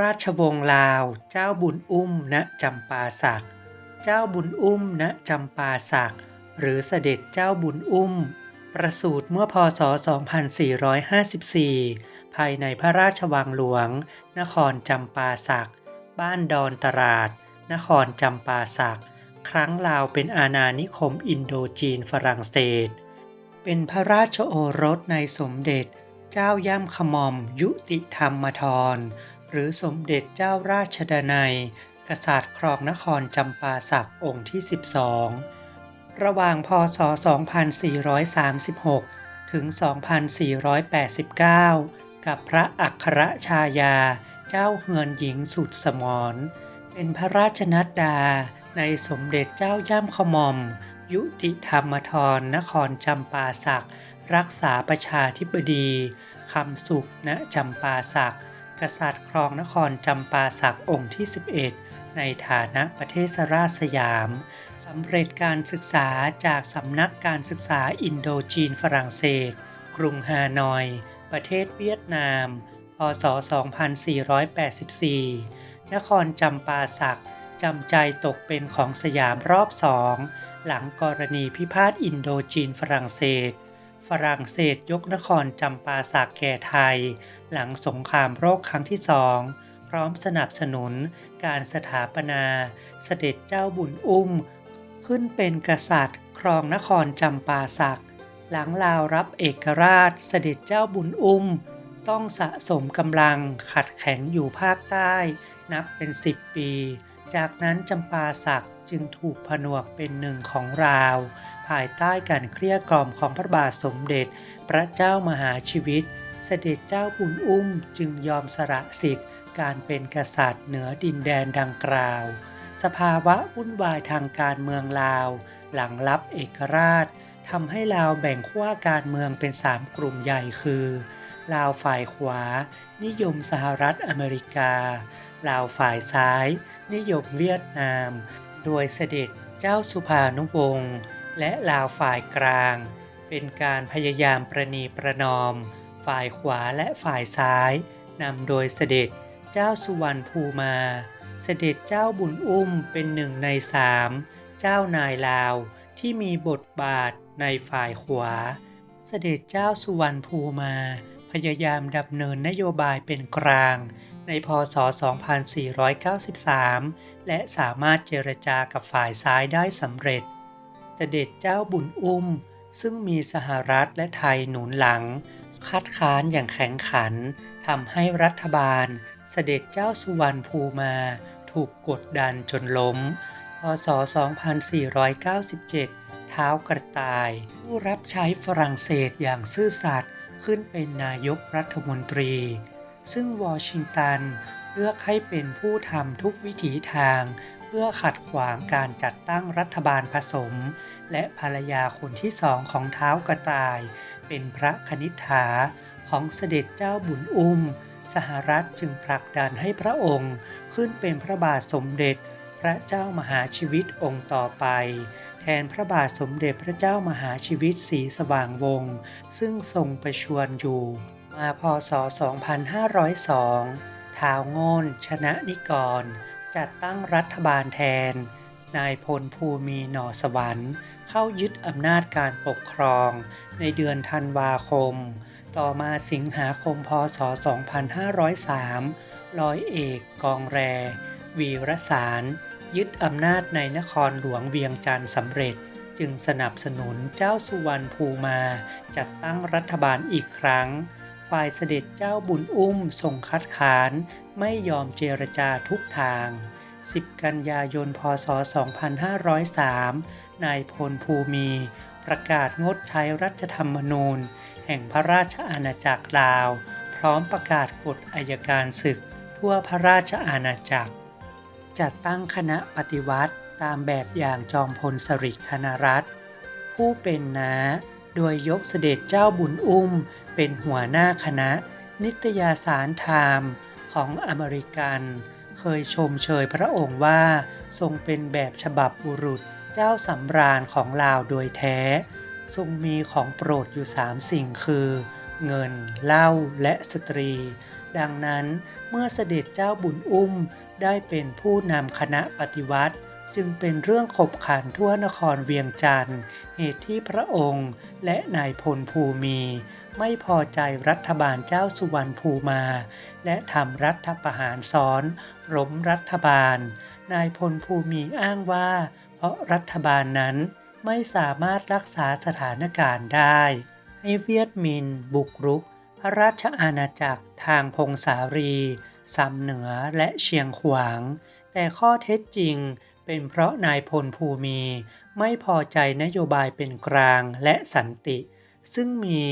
ราชวงศ์ลาว เจ้าบุญอุ้มณจำปาสัก เจ้าบุญอุ้มณจำปาสัก หรือเสด็จเจ้าบุญอุ้ม ประสูติเมื่อพศ 2454 ภายในพระราชวังหลวง นครจำปาสัก บ้านดอนตราด นครจำปาสัก ครั้งลาวเป็นอาณานิคมอินโดจีนฝรั่งเศส เป็นพระราชโอรสในสมเด็จ เจ้าย่ำขมอมยุติธรรมทร หรือสมเด็จเจ้าราชดนัย กษัตริย์ครองนครจำปาสักองค์ที่ 12 ระหว่างพศ 2436 ถึง 2489 กับพระอัครชายาเจ้าเฮือนหญิงสุดสมร เป็นพระราชนัดดาในสมเด็จเจ้าย่ำขมอม ยุติธรรมทรนครจำปาสักรักษาประชาธิบดีคำสุขณจำปาสัก กษัตริย์ครองนครจำปาสักองค์ที่ 11 ในฐานะประเทศราชสยามสำเร็จการศึกษาจากสำนักการศึกษาอินโดจีนฝรั่งเศส กรุงฮานอย ประเทศเวียดนาม พศ 2484 นครจำปาสักจำใจตกเป็นของสยามรอบสอง หลังกรณีพิพาทอินโดจีนฝรั่งเศส ฝรั่งเศสยกนครจำปาสักแก่ไทย หลังสงครามโรคครั้งที่สอง พร้อมสนับสนุนการสถาปนา เสด็จเจ้าบุญอุ้ม ขึ้นเป็นกษัตริย์ ครองนครจำปาสัก หลังลาวรับเอกราช เสด็จเจ้าบุญอุ้ม ต้องสะสมกำลังขัดแข็งอยู่ภาคใต้ นับเป็นสิบปี จากนั้นจำปาสักจึงถูกผนวกเป็นหนึ่งของราว ภายใต้การเครียกล่อมของพระบาทสมเด็จ พระเจ้ามหาชีวิต เสด็จเจ้าบุญอุ้มจึงยอมสละสิทธิ์ การเป็นกษัตริย์เหนือดินแดนดังกล่าว สภาวะวุ่นวายทางการเมืองลาว หลังรับเอกราชทำให้ลาวแบ่งขั้วการเมืองเป็นสามกลุ่มใหญ่คือลาวฝ่ายขวา นิยมสหรัฐอเมริกา ลาวฝ่ายซ้าย นิยมเวียดนาม โดยเสด็จเจ้าสุภานุวงศ์และลาวฝ่ายกลาง เป็นการพยายามประนีประนอม ฝ่ายขวาและฝ่ายซ้ายนำโดยเสด็จเจ้าสุวรรณภูมา เสด็จเจ้าบุญอุ้มเป็นหนึ่งในสามเจ้านายลาวที่มีบทบาทในฝ่ายขวา เสด็จเจ้าสุวรรณภูมา พยายามดำเนินนโยบายเป็นกลาง ในพศ 2493 และสามารถเจรจากับฝ่ายซ้ายได้สำเร็จ เสด็จเจ้าบุญอุ้ม ซึ่งมีสหรัฐและไทยหนุนหลัง คัดค้านอย่างแข็งขันทำให้รัฐบาล เสด็จเจ้าสุวรรณภูมา ถูกกดดันจนล้ม พศ 2497 เท้ากระต่าย ผู้รับใช้ฝรั่งเศสอย่างซื่อสัตย์ขึ้นเป็นนายกรัฐมนตรี ซึ่งวอชิงตันเลือกให้เป็นผู้ทำทุกวิถีทาง เพื่อขัดขวางการจัดตั้งรัฐบาลผสม และภรรยาคนที่สองของเท้ากระต่าย เป็นพระคณิษฐาของเสด็จเจ้าบุญอุ้ม สหรัฐจึงผลักดันให้พระองค์ขึ้นเป็นพระบาทสมเด็จ พระเจ้ามหาชีวิตองค์ต่อไปแทนพระบาทสมเด็จพระเจ้ามหาชีวิตศรีสว่างวงศ์ซึ่งทรงประชวรอยู่ มาพศ 2502 ท้าวโงนชนะนิกร จัดตั้งรัฐบาลแทน นายพลภูมิหนอสวรรค์ เข้ายึดอำนาจการปกครอง ในเดือนธันวาคม ต่อมาสิงหาคมพศ 2503 ร้อยเอกกองแร วีรสาร ยึดอำนาจในนครหลวงเวียงจันทร์สำเร็จจึงสนับสนุนเจ้าสุวรรณภูมา จัดตั้งรัฐบาลอีกครั้ง ฝ่ายเสด็จเจ้าบุญอุ้มทรงคัดค้านไม่ยอมเจรจาทุกทาง 10 กันยายน พศ 2503 นายพลภูมิประกาศงดใช้รัฐธรรมนูญ แห่งพระราชอาณาจักรลาว พร้อมประกาศกฎอัยการศึก ทั่วพระราชอาณาจักร จัดตั้งคณะปฏิวัติตามแบบอย่างจอมพลสฤษดิ์ธนรัตน์ผู้เป็นน้าโดยยกเสด็จเจ้าบุญอุ้ม เป็นหัวหน้าคณะ นิตยสารไทม์ของอเมริกัน เคยชมเชยพระองค์ว่า ทรงเป็นแบบฉบับบุรุษเจ้าสำราญของลาวโดยแท้ ทรงมีของโปรดอยู่สามสิ่งคือ เงิน เหล้าและสตรี ดังนั้นเมื่อเสด็จเจ้าบุญอุ้มได้เป็นผู้นำคณะปฏิวัติจึงเป็นเรื่องขบขันทั่วนครเวียงจันทร์ เหตุที่พระองค์และนายพลภูมิ ไม่พอใจรัฐบาลเจ้าสุวรรณภูมา และทำรัฐประหารซ้อนล้มรัฐบาล นายพลภูมิอ้างว่า เพราะรัฐบาลนั้นไม่สามารถรักษาสถานการณ์ได้ ให้เวียดมิน บุกรุก พระราชอาณาจักรทางพงสารีซำเหนือและเชียงขวาง แต่ข้อเท็จจริงเป็นเพราะนายพลภูมิไม่พอใจนโยบายเป็นกลางและสันติ ซึ่งมี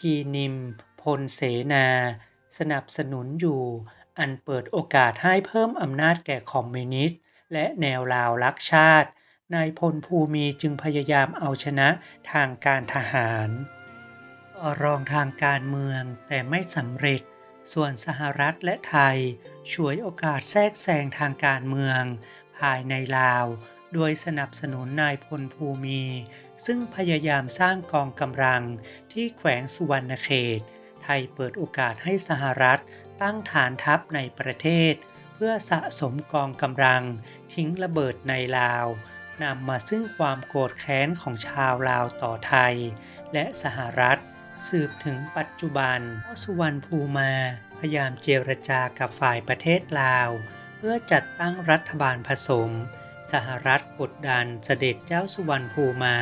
กีนิม พลเสนา สนับสนุนอยู่ อันเปิดโอกาสให้เพิ่มอำนาจแก่คอมมิวนิสต์ และแนวลาวรักชาติ นายพลภูมิจึงพยายามเอาชนะทางการทหารต่อรองทางการเมืองแต่ไม่สำเร็จ ส่วนสหรัฐและไทยฉวยโอกาสแทรกแซงทางการเมือง ภายในลาว โดยสนับสนุนนายพลภูมิ ซึ่งพยายามสร้างกองกำลังที่แขวงสุวรรณเขต ไทยเปิดโอกาสให้สหรัฐตั้งฐานทัพในประเทศ เพื่อสะสมกองกำลัง ทิ้งระเบิดในลาวนำมาซึ่งความโกรธแค้นของชาวลาวต่อไทย และสหรัฐ สืบถึงปัจจุบันอสุวรรณภูมาพยายามเจรจากับฝ่ายประเทศลาว เพื่อจัดตั้งรัฐบาลผสม สหรัฐกดดันเสด็จเจ้าสุวรรณภูมา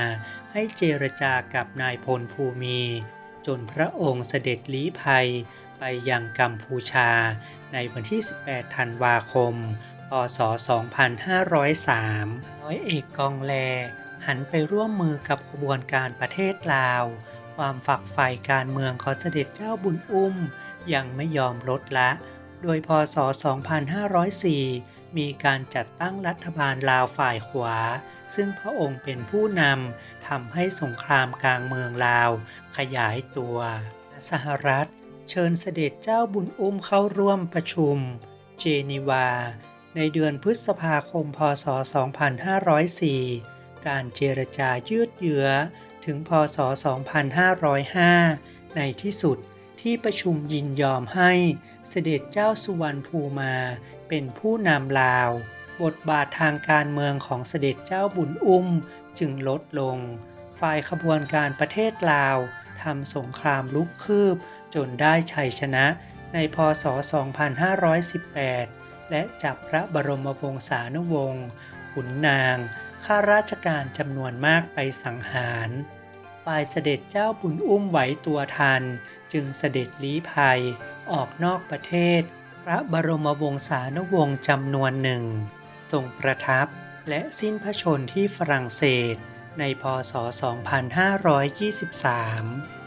ให้เจรจากับนายพลภูมิ จนพระองค์เสด็จลี้ภัยไปยังกัมพูชา ในวันที่ 18 ธันวาคม พศ 2503ร้อยเอกกองแล หันไปร่วมมือกับขบวนการประเทศลาว ความฝักใฝ่การเมืองของเสด็จเจ้าบุญอุ้ม ยังไม่ยอมลดละ โดยพศ 2504 มีการจัดตั้งรัฐบาลลาวฝ่ายขวา ซึ่งพระองค์เป็นผู้นำทำให้สงครามกลางเมืองลาว ขยายตัว สหรัฐ เชิญเสด็จเจ้าบุญอุ้มเข้าร่วมประชุม เจนีวา ในเดือนพฤษภาคม พศ 2504 การเจรจายืดเยื้อถึงพศ 2505 ในที่สุด ที่ประชุมยินยอมให้เสด็จเจ้าสุวรรณภูมาเป็นผู้นำลาว บทบาททางการเมืองของเสด็จเจ้าบุญอุ้มจึงลดลง ฝ่ายขบวนการประเทศลาวทำสงครามลุกคืบจนได้ชัยชนะในพศ 2518 และจับพระบรมวงศานุวงศ์ขุนนาง ข้าราชการจำนวนมากไปสังหาร ฝ่ายเสด็จเจ้าบุญอุ้มไหวตัวทัน จึงเสด็จลี้ภัยออกนอกประเทศ พระบรมวงศานุวงศ์จำนวนหนึ่ง ทรงประทับและสิ้นพระชนที่ฝรั่งเศสในพศ 2523